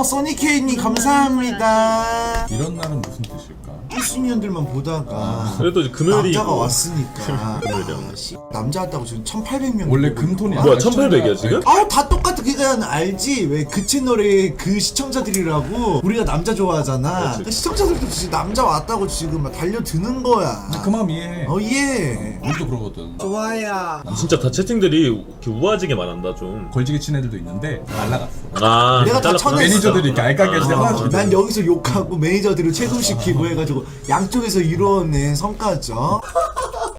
어 써니케이님 감사합니다 이런 날은 무슨 뜻일까? 1순위원들만 보다가 그래도 이제 금요일이 남자가 있고. 왔으니까 금요일이야. 아, 씨, 남자 왔다고 지금 1800명 원래 금톤이 뭐야, 1800이야, 지금? 아다 똑같아 그니까 알지 왜 그 채널에 그 시청자들이라고 우리가 남자 좋아하잖아 그렇지. 그 시청자들도 지금 남자 왔다고 지금 막 달려드는 거야 그 마음 이해해. 어 예. 우리도 그러거든. 좋아요 진짜 다 채팅들이 이렇게 우아지게 말한다 좀. 걸지게 친 애들도 있는데 날라갔어. 아, 내가 다 잘랐구나. 쳐냈어. 매니저들이 이렇게 알까기 해서 어, 하나씩. 난 여기서 욕하고 매니저들을 체도시키고 해가지고 양쪽에서 이루어낸 성과죠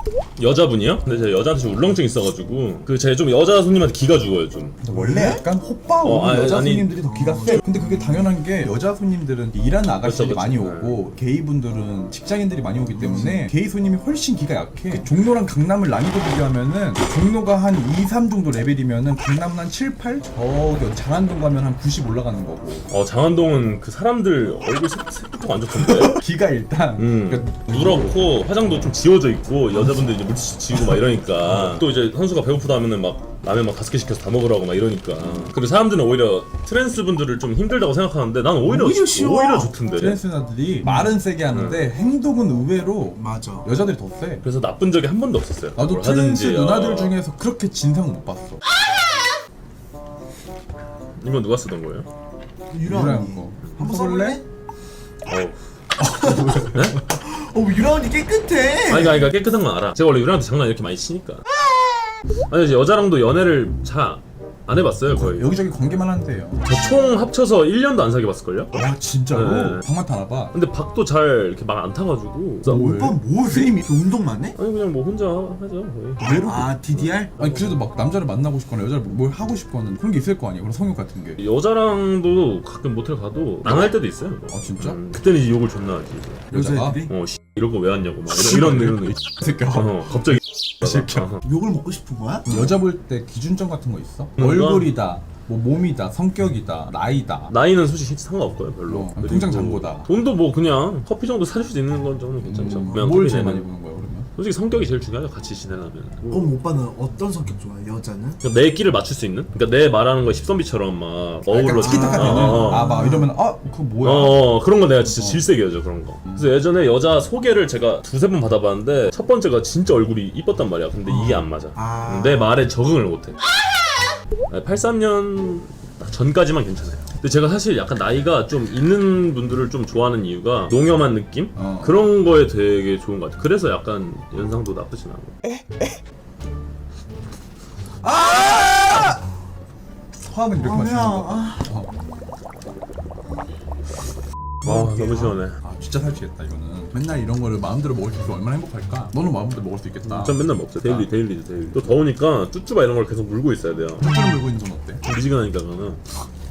여자분이요? 근데 제가 여자한테 좀 울렁증 있어가지고 그 제가 좀 여자 손님한테 기가 죽어요 좀. 원래 약간 호빠 오는 어, 아니, 여자 아니. 손님들이 더 기가 세. 근데 그게 당연한 게 여자 손님들은 일하는 아가씨들이 그쵸, 그쵸. 많이 오고 게이 분들은 직장인들이 많이 오기 때문에 게이 손님이 훨씬 기가 약해. 그 종로랑 강남을 난이도 비교하면은 종로가 한 2, 3 정도 레벨이면은 강남은 한 7, 8? 저기 장안동 가면 한 90 올라가는 거고. 어 장안동은 그 사람들 얼굴 색, 색부터 안 좋던데. 기가 일단 음, 그러니까 누렇고 화장도 좀 지워져 있고 여자분들 이제 물티슈 지우고 막 이러니까 또 이제 선수가 배고프다 하면은 막 라면 막 다섯 개 시켜서 다 먹으라고 막 이러니까 그리고 사람들은 오히려 트랜스 분들을 좀 힘들다고 생각하는데 난 오히려 오히려 쉬워. 오히려 좋던데 트랜스나들이 말은 세게 하는데 행동은 의외로 맞아 여자들이 더 세. 그래서 나쁜 적이 한 번도 없었어요 나도 뭘 트랜스 하든지, 누나들 어. 중에서 그렇게 진상은 못 봤어. 이건 누가 쓰던 거예요? 유라 유라 언니 거. 한번 써볼래? 써볼래? 어. 어 유라 언니 깨끗해? 아니 그러니까 깨끗한 건 알아. 제가 원래 유라한테 장난 이렇게 많이 치니까. 아니 여자랑도 연애를 잘 안 해봤어요 거의 여기저기 관계만 한대요. 저 총 합쳐서 1년도 안 사귀어봤을걸요? 와 진짜로? 네. 방만 타나 봐. 근데 박도 잘 이렇게 막 안 타가지고 그래서 뭐, 오빠 뭐 스님이 운동만 해? 아니 그냥 뭐 혼자 하죠 거의. 아 DDR? 아니 그래도 막 남자를 만나고 싶거나 여자를 뭘 하고 싶거나 그런 게 있을 거 아니야. 그런 성욕 같은 게. 여자랑도 가끔 모텔 가도 안할 때도 있어요. 뭐. 아, 진짜? 음, 그때는 이제 욕을 존나 하지. 여자가? 여자애들이? 어, 씨, 이런 거 왜 왔냐고 막 이런 이런 이런. 이 새끼야. 어, 갑자기. 새끼야. 어. 욕을 먹고 싶은 거야? 여자 볼 때 기준점 같은 거 있어? 뭔가? 얼굴이다, 뭐 몸이다, 성격이다, 나이다. 나이는 솔직히 상관없고요, 별로. 어, 그리고 통장 잔고다. 돈도 뭐 그냥 커피 정도 사줄 수 있는 건 저는 괜찮죠. 음, 그냥 뭘 커피 제일. 많이 보는 거야 그러면? 솔직히 성격이 제일 중요하죠. 같이 지내려면. 그럼 오빠는 어떤 성격 좋아해 여자는? 그러니까 내 끼를 맞출 수 있는? 그러니까 내 말하는 거 십선비처럼 막 어울러. 어. 어, 어. 아막 이러면 아 그거 뭐야? 어, 그런 거 내가 진짜 어. 질색이어져 그런 거. 그래서 예전에 여자 소개를 제가 두세 번 받아봤는데 첫 번째가 진짜 얼굴이 이뻤단 말이야. 근데 이게 안 맞아. 아. 내 말에 적응을 못해. 83년 전까지만 괜찮아요. 근데 제가 사실 약간 나이가 좀 있는 분들을 좀 좋아하는 이유가 농염한 느낌? 어. 그런 거에 되게 좋은 것 같아요. 그래서 약간 연상도 나쁘진 않아. 화음은 이렇게 아, 맞추는 그냥, 거. 아. 어. 아, 너무 시원해. 아 진짜 살찌겠다 이거는. 맨날 이런 거를 마음대로 먹을 수 있으면 얼마나 행복할까? 너는 마음대로 먹을 수 있겠다. 전 맨날 먹죠. 데일리, 데일리죠, 데일리. 또 더우니까 쭈쭈바 이런 걸 계속 물고 있어야 돼요. 쭈쭈를 물고 있는 건 어때? 미지근하니까 그거는.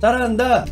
따라간다.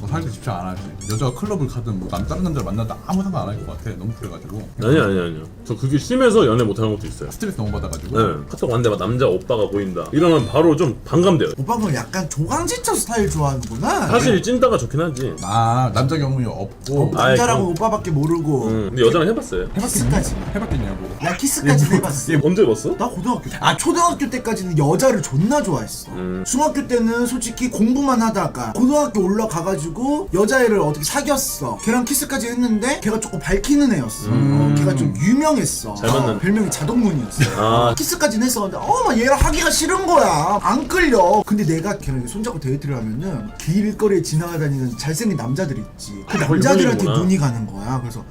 뭐 살기 집중 안 하지. 여자가 클럽을 가든 뭐 남, 다른 남자를 만나도 아무 상관 안 할 것 같아. 너무 그래가지고. 아니 아니 아니요. 저 그게 심해서 연애 못하는 것도 있어요. 스트레스 너무 받아가지고. 네. 카톡 왔는데 막 남자 오빠가 보인다. 이러면 바로 좀 반감돼요. 오빠는 약간 조강지처 스타일 좋아하는구나 사실 찐따가 좋긴 하지. 아 남자 경험이 없고 어, 남자라고 아이, 오빠밖에 모르고 음, 근데 여자랑 해봤어요. 키스까지 해봤겠냐고. 나 키스까지 해봤어 언제 해봤어? 나 고등학교 때. 아 초등학교 때까지는 여자를 존나 좋아했어 음. 중학교 때는 솔직히 공부만 하다가 고등학교 올라가가지고 여자애를 어떻게 사귀었어. 걔랑 키스까지 했는데 걔가 조금 밝히는 애였어. 어, 걔가 좀 유명했어. 잘 만난- 어, 별명이 자동문이었어. 아. 키스까지는 했었는데 어막 얘랑 하기가 싫은 거야. 안 끌려. 근데 내가 걔랑 손잡고 데이트를 하면은 길거리에 지나가다니는 잘생긴 남자들 있지. 그 거기 남자들한테 홀리는구나. 눈이 가는 거야. 그래서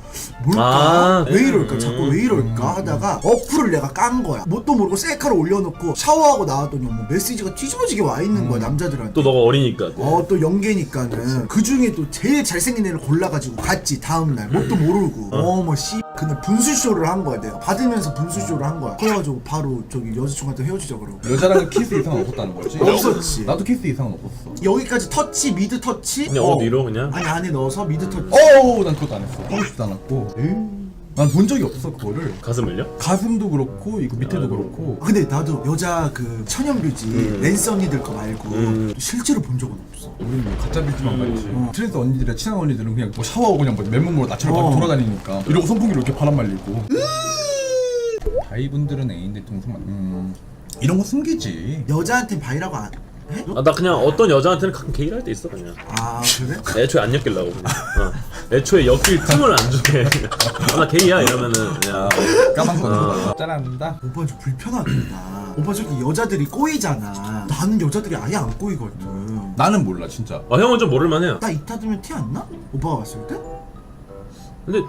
뭘까? 아, 왜 이럴까? 음. 자꾸 왜 이럴까? 하다가 어플을 내가 깐 거야. 뭣도 모르고 셀카를 올려놓고 샤워하고 나왔더니 뭐 메시지가 뒤집어지게 와 있는 거야 남자들한테. 또 너가 어리니까. 또. 어또 연계니까는 그 중에 또 제일 잘생긴 애를 골라가지고 갔지 다음날 뭣도 모르고 어머 씨 그냥 분수쇼를 한 거야 내가 받으면서 분수쇼를 한 거야 그래가지고 바로 저기 여자친구한테 헤어지자 그러고 여자랑은 키스 이상은 없었다는 거지. 없었지. 나도 키스 이상은 없었어. 여기까지 터치 미드 터치 그냥 어. 어디로 그냥. 아니 안에 넣어서 미드 터치 어우 난 그것도 안 했어. 하고 싶지도 않았고. 난 본 적이 없어 그거를. 가슴을요? 가슴도 그렇고 이거 밑에도. 그렇고. 근데 나도 여자 그 천연뷰지 음. 랜스 언니들 거 말고 음. 실제로 본 적은 없어 우리는 뭐 가짜 뷰티만 음. 봤지. 어. 트랜스 언니들이랑 친한 언니들은 그냥 뭐 샤워하고 그냥 뭐 맨몸으로 나처럼 막 어. 돌아다니니까 이러고 선풍기로 이렇게 바람 말리고. 바이분들은 애인데 동생 만 음. 이런 거 숨기지. 여자한테 바이라고 안 아, 나 그냥 어떤 여자한테는 가끔 게이를 할때 있어 그냥 아 그래? 애초에 안 엮이려고 그냥 어. 애초에 엮일 틈을 안 주게 아, 나 게이야 이러면은 그냥 까만 거 어. 짜란다 오빠 좀 불편하겠다. 오빠 저기 여자들이 꼬이잖아. 나는 여자들이 아예 안 꼬이거든. 나는 몰라 진짜 아 형은 좀 모를만 해요 나 이타 들면 티 안 나? 오빠가 봤을 때? 근데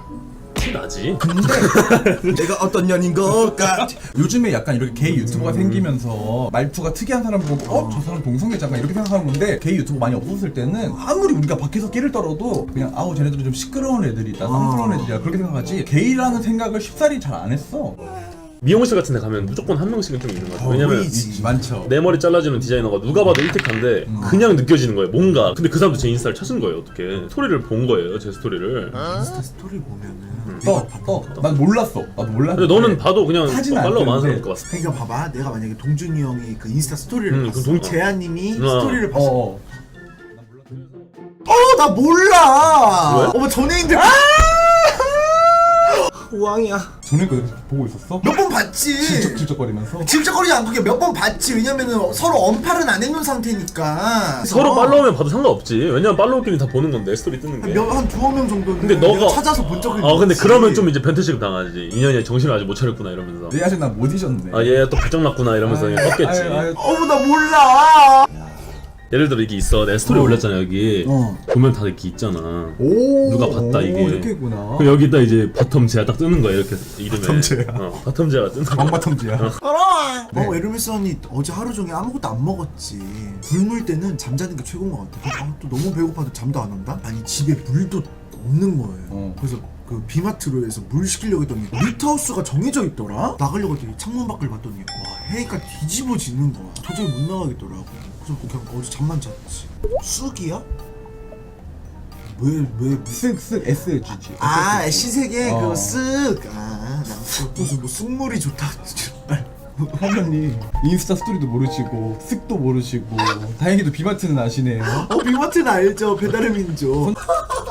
티 나지? 근데 내가 어떤 년인 걸까? 요즘에 약간 이렇게 게이 유튜버가 생기면서 말투가 특이한 사람 보고 어? 저 사람 동성애자가 이렇게 생각하는 건데 게이 유튜버 많이 없었을 때는 아무리 우리가 밖에서 끼를 떨어도 그냥 아우 쟤네들은 좀 시끄러운 애들이다 쌍스러운 애들이야 그렇게 생각하지. 게이라는 생각을 쉽사리 잘 안 했어 미용실 같은 데 가면 무조건 한 명씩은 좀 있는 것 같아 왜냐면 보이지. 많죠. 내 머리 잘라주는 디자이너가 누가 봐도 일틱한데 그냥 느껴지는 거예요 뭔가. 근데 그 사람도 제 인스타를 찾은 거예요 어떻게. 스토리를 본 거예요 제 스토리를. 인스타 스토리 보면은 떠떠 난 몰랐어. 나도 몰랐는데 근데 너는 봐도 그냥 사진 안 팔로워 많은 사람. 것 같아. 그러니까 봐봐. 내가 만약에 동준이 형이 그 인스타 스토리를 음, 봤어. 그럼 동- 재한님이 어. 스토리를 봤어. 어, 어. 어나 몰라! 왜? 어머 전애인들. 우왕이야 전에 그 보고 있었어? 몇 번 봤지. 질척질척거리면서? 질척거리지 않고 몇 번 봤지. 왜냐면은 서로 언팔은 안 해놓은 상태니까. 서로 팔로우면 봐도 상관없지. 왜냐면 팔로우끼리 다 보는 건데 스토리 뜨는 게. 몇한 두어 명 정도는 근데 너가 내가 찾아서 본 적이 아 근데 있지. 그러면 좀 이제 변태 취급 당하지. 인연이 정신을 아직 못 차렸구나 이러면서. 얘 아직 나못 잊었네. 아얘 또 발정 났구나 이러면서 그냥 떴겠지. 아유, 아유. 어머 나 몰라 예를 들어 이게 있어. 내가 스토리 올렸잖아 여기. 어. 보면 다 이렇게 있잖아. 오 누가 봤다, 이게. 오, 이렇게 있구나. 그럼 여기다 이제 바텀 제야 딱 뜨는 거야 이렇게 이름에. 바텀 제야. 어, 바텀 제가 뜨는 거야. 왕바텀지야? 어. 에르메스 언니 어제 하루 종일 아무것도 안 먹었지. 굶을 때는 잠자는 게 최고인 것 같아. 아, 또 너무 배고파도 잠도 안 온다? 아니 집에 물도 없는 거예요. 어. 그래서 그 비마트로 해서 물 시키려고 했더니 리트하우스가 정해져 있더라? 나가려고 했더니 창문 밖을 봤더니 와 해가 뒤집어지는 거야. 도저히 못 나가겠더라고. 그래서 그냥 어제 잠만 잤지. 쑥이야? 왜, 왜, 무슨 쓱쓱 SHG 아 신세계 어. 그거 쓱. 아, 난또 무슨 뭐 쑥물이 좋다. 화면이 인스타 스토리도 모르시고 쓱도 모르시고 다행히도 비마트는 아시네요. 어 비마트는 알죠. 배달의 민족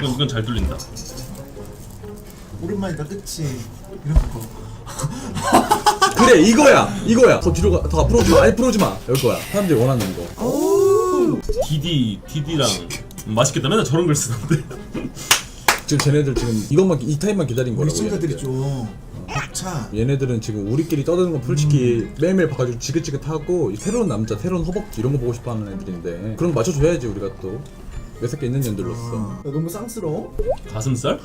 이건 이건 잘 뚫린다. 오랜만이다 그치? 이런 거 그래 이거야 이거야. 더 뒤로 가, 더 앞으로 오지 마. 아니 앞으로 오지 마. 이거야. 사람들이 원하는 거. 디디 디디랑 맛있겠다 맨날 저런 글 쓰던데. 지금 쟤네들 지금 이것만 이 타임만 기다린 거라고 얘네들. 좀. 벅차. 얘네들은 지금 우리끼리 떠드는 건 솔직히 음. 매일매일 봐가지고 지긋지긋하고 이 새로운 남자 새로운 허벅지 이런 거 보고 싶어하는 애들인데. 그런 거 맞춰줘야지 우리가 또 여섯 개 있는 년들로서 야, 너무 쌍스러워 가슴살?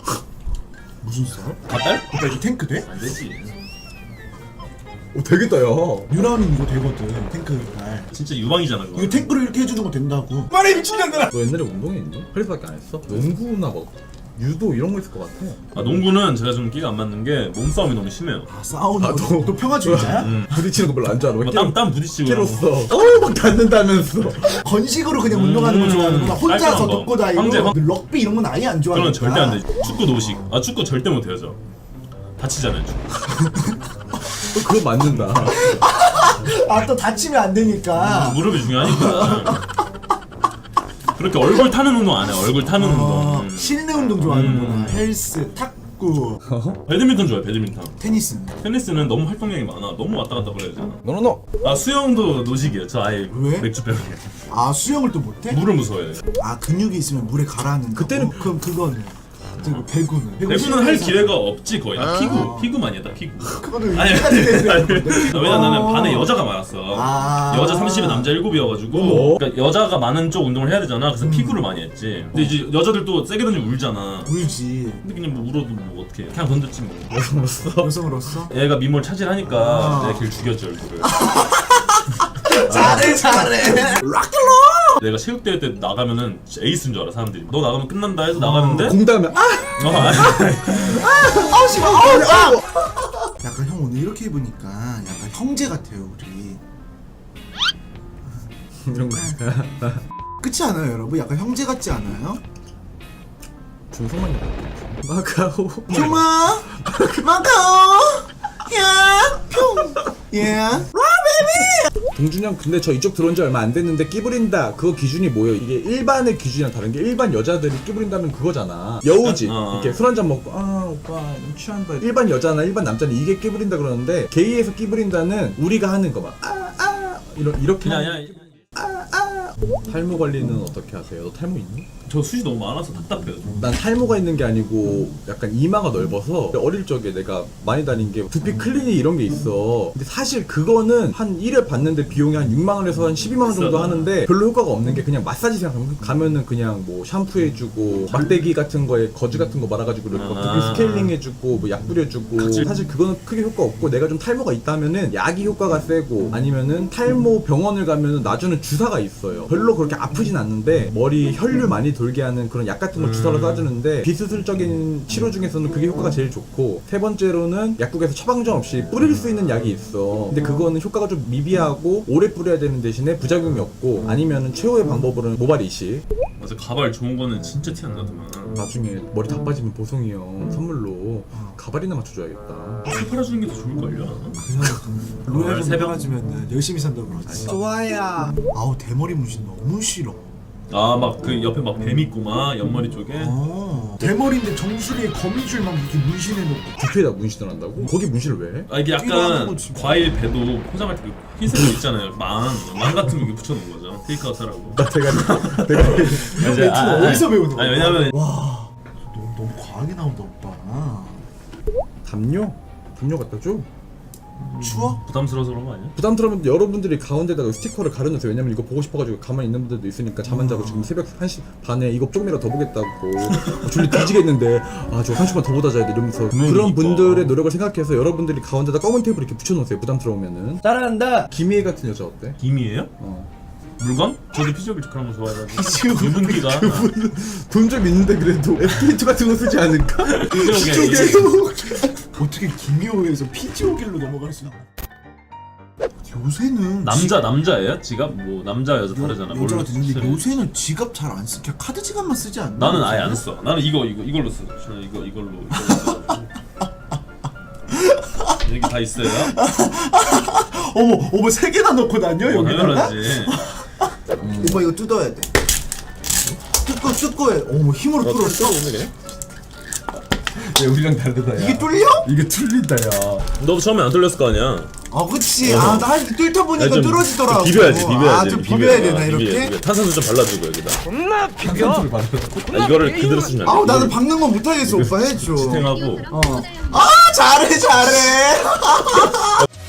무슨 쌀? 가딸? 오빠 이거 탱크 돼? 안 되지 오 되겠다 야 유라는 이거 되거든 탱크 날 진짜 유방이잖아 그거 이거 탱크로 이렇게 해주는 거 된다고 말해 미친년들아 너 옛날에 운동했니? 헬스밖에 안 했어? 농구나 막 유도 이런 거 있을 것 같아 아 농구는 제가 좀 끼가 안 맞는 게 몸싸움이 너무 심해요. 아 싸우는 아, 거. 너- 또 평화주의자야? 부딪히는 거 별로 안 좋아하는 뭐 땀, 땀 부딪히고 깨로써. 어우 막 닿는다면서. 건식으로 그냥 운동하는 거 음, 좋아하는구나. 혼자서 깔끔한 거. 덮고 다니고. 황제, 황- 럭비 이런 건 아예 안 좋아하니까 그건 절대 안 되지 축구 노식. 아 축구 절대 못 해요 저. 다치잖아요 축구. 어, 그거 맞는다. 아또 다치면 안 되니까. 무릎이 중요하니까 그렇게 얼굴 타는 운동 안 해 얼굴 타는 어, 운동. 음. 실내 운동 좋아하는구나. 음. 헬스 탁구. 배드민턴 좋아해 배드민턴. 테니스는 테니스는 너무 활동량이 많아. 너무 왔다 갔다 그래야 되잖아. 노노노 아 수영도 노식이에요 저 아예 왜? 맥주 배우게. 아 수영을 또 못해? 물을 무서워해. 아 근육이 있으면 물에 가라앉는 거 그때는- 어, 그럼 그거는 저기 배구는. 배구는 할 기회가 없지 거의. 다 피구 피구만이야 다 피구. 그거는 아니 되는데. 왜냐 나는 어. 반에 여자가 많았어. 아. 여자 30에 남자 7이어가지고. 그러니까 여자가 많은 쪽 운동을 해야 되잖아. 그래서 피구를 많이 했지. 근데 이제 여자들도 세게 던지면 울잖아. 울지. 근데 그냥 뭐 울어도 뭐 어떻게 그냥 던졌지 뭐. 여성으로서 얘가 미모를 차지하니까 아. 내가 걔를 죽였지 얼굴을. 잘해 잘해 내가 체육대회 때 나가면은 진짜 에이스인 줄 알아 사람들이. 너 나가면 끝난다 해서 나가는데? 공다음에 아! 어, 아니, 아우 씨발 아우 아! 약간 형 오늘 이렇게 입으니까 약간 형제 같아요 우리. 이런 거 그렇지 않아요 여러분? 약간 형제 같지 않아요? 중성만 마카오. 휴마? 마카오? 야평예 동준이 형 근데 저 이쪽 들어온 지 얼마 안 됐는데 끼부린다. 그거 기준이 뭐예요? 이게 일반의 기준이랑 다른 게 일반 여자들이 끼부린다는 그거잖아. 여우지 어, 어. 이렇게 술 한 잔 먹고 아 오빠 너무 취한다. 일반 여자나 일반 남자는 이게 끼부린다 그러는데 게이에서 끼부린다는 우리가 하는 거막 아아 이런 이렇게 그냥 하면- 그냥 탈모 관리는 어떻게 하세요? 너 탈모 있니? 저 숱이 너무 많아서 답답해요. 좀. 난 탈모가 있는 게 아니고 약간 이마가 넓어서 어릴 적에 내가 많이 다닌 게 두피 클리닉 이런 게 있어 근데 사실 그거는 한 1회 받는데 비용이 한 6만 원에서 한 12만 원 정도. 하는데 별로 효과가 없는 게 그냥 마사지 생각하면 가면은 그냥 뭐 샴푸해주고 막대기 같은 거에 거즈 같은 거 말아가지고 이렇게 막 두피 아. 스케일링 해주고 뭐 약 뿌려주고. 사실 그거는 크게 효과 없고 내가 좀 탈모가 있다면은 약이 효과가 세고 아니면은 탈모 병원을 가면은 놔주는 주사가 있어요 별로 그렇게 아프진 않는데 머리 혈류 많이 돌게 하는 그런 약 같은 거 주사로 쏴주는데 비수술적인 치료 중에서는 그게 효과가 제일 좋고 세 번째로는 약국에서 처방전 없이 뿌릴 수 있는 약이 있어. 근데 그거는 효과가 좀 미비하고 오래 뿌려야 되는 대신에 부작용이 없고 아니면은 최후의 방법으로는 모발 이식 맞아 가발 좋은 거는 진짜 티 안 나더만. 나중에 머리 다 빠지면 보송이 형 선물로 가발이나 맞춰줘야겠다 술 팔아주는 게 더 좋을 걸요. 로얄 좀 새벽- 사라지면 열심히 산다 그러지 좋아요 아우 대머리 문신 너무 싫어 아 막 그 옆에 막 뱀 있고 막 옆머리 쪽에. 어. 대머리인데 정수리에 거미줄만 이렇게 문신해놓고 두피에다 문신을 한다고? 거기 문신을 왜 해? 아 이게 약간 거지. 과일 배도 포장할 때 흰색 거 있잖아요. 망, 망 같은 거 이렇게 붙여놓은 거죠. 테이크아웃 하라고. 나 대가리 대가리 이런 이제- 아, 아, 어디서 배우는 거야? 아니 왜냐면 와 너무, 너무 과하게 나온다 오빠 담요? 담요 갖다 줘? 추워? 부담스러워서 그런 거 아니야? 부담스러우면 여러분들이 가운데다가 스티커를 가려놓으세요 왜냐면 이거 보고 싶어가지고 가만히 있는 분들도 있으니까 잠 안 자고 지금 새벽 1시 반에 이거 조금이라도 더 보겠다고 어, 줄리 뒤지겠는데 아 저거 30분 더 보다 자야 돼 이러면서 그런 분명히 분들의 노력을 생각해서 여러분들이 가운데다 검은 테이프 이렇게 붙여놓으세요 부담스러우면은 따라한다. 김희애 같은 여자 어때? 김이에요? 어. 물건? 저도 피지오빌 그런 거 좋아해가지고 유분기가 돈좀 있는데 그래도 FT2 같은 거 쓰지 않을까? 피지오빌 어떻게 김효에서 피지오길로 넘어갈 수 있나 요새는 남자 남자예요? 지갑 뭐 남자 여자 지- 다르잖아. 여, 여자가 되는데 쓰는- 요새는 지갑 잘 안 쓰. 그냥 카드 지갑만 쓰지 않나? 나는 아예 안 써. 나는 이거 이거 이걸로 써. 저는 이거 이걸로 이걸로 써. 여기 다 있어요. 어머 어머 세 개나 넣고 다녀 어, 여기다가? 당연하지. 오빠 이거 뜯어야 돼. 뜯고 뜯고 해. 어머 힘으로 뚫었어. 그냥? 야, 우리랑 다르다. 야. 이게 뚫려? 이게 뚫린다 야. 너 처음에 안 뚫렸을 거 아니야. 아 그치. 아나 이렇게 뚫다 보니까 좀 뚫어지더라고. 비벼야지, 비벼야지. 아좀 비벼야 되나 비벼, 이렇게? 비벼. 탄산수 좀 발라주고 여기다. 탄산수를 받아. 아, 이거를 그대로 말고. 아우 나는 박는 건 못하겠어 오빠 해줘. 지탱하고 어. 아 잘해 잘해.